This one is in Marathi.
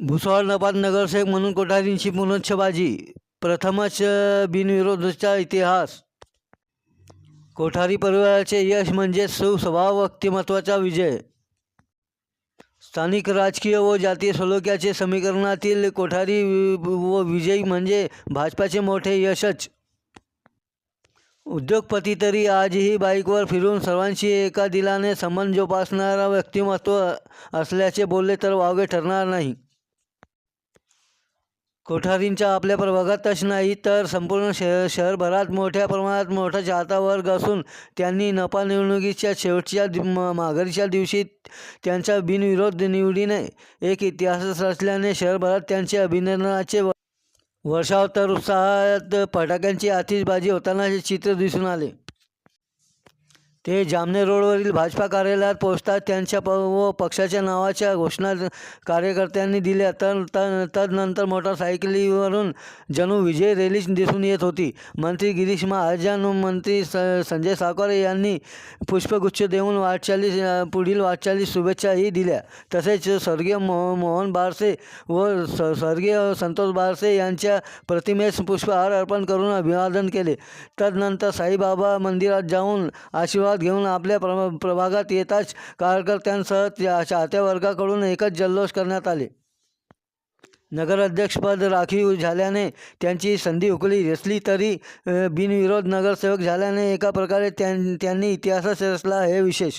भुसावळ नबाद नगरसेवक म्हणून कोठारींची पुनच्छबाजी प्रथमच बिनविरोधचा इतिहास. कोठारी परिवाराचे यश म्हणजे सुस्वभाव व्यक्तिमत्वाचा विजय. स्थानिक राजकीय व जातीय सलोख्याचे समीकरणातील कोठारी व विजयी म्हणजे भाजपाचे मोठे यशच. उद्योगपती तरी आजही बाईकवर फिरून सर्वांशी एका दिलाने संबंध जोपासणारा व्यक्तिमत्व असल्याचे बोलले तर वावगे ठरणार नाही. कोठारींच्या आपल्या प्रभागातच नाही तर संपूर्ण शहर शहरभरात मोठ्या प्रमाणात मोठा चाहता वर्ग असून त्यांनी नपा निवडणुकीच्या शेवटच्या माघारीच्या दिवशी त्यांच्या बिनविरोध निवडीने एक इतिहासच रचल्याने शहरभरात त्यांचे अभिनंदनाचे वर्षावतार तर उत्साहात फटाक्यांची आतिषबाजी होतानाचे चित्र दिसून आले. ते जामनेर रोडवरील भाजपा कार्यालयात पोहोचतात. त्यांच्या प व पक्षाच्या नावाच्या घोषणा कार्यकर्त्यांनी दिल्या. तर त- तदनंतर मोटारसायकलीवरून जणू विजय रॅलीच दिसून येत होती. मंत्री गिरीश महाजन मंत्री स संजय साकोरे यांनी पुष्पगुच्छ देऊन वाटचाली पुढील वाटचाली शुभेच्छाही दिल्या. तसेच स्वर्गीय मो मोहन बारसे व स स्वर्गीय संतोष बारसे यांच्या प्रतिमेस पुष्पहार अर्पण करून अभिवादन केले. तदनंतर साईबाबा मंदिरात जाऊन आशीर्वाद घेऊन आपल्या प्र प्रभागात येताच कार्यकर्त्यांसह त्या चाहत्या वर्गाकडून एकच जल्लोष करण्यात आले. नगराध्यक्षपद राखीव झाल्याने त्यांची संधी हुकली असली तरी बिनविरोध नगरसेवक झाल्याने एका प्रकारे त्यां त्यांनी इतिहासच रचला हे विशेष.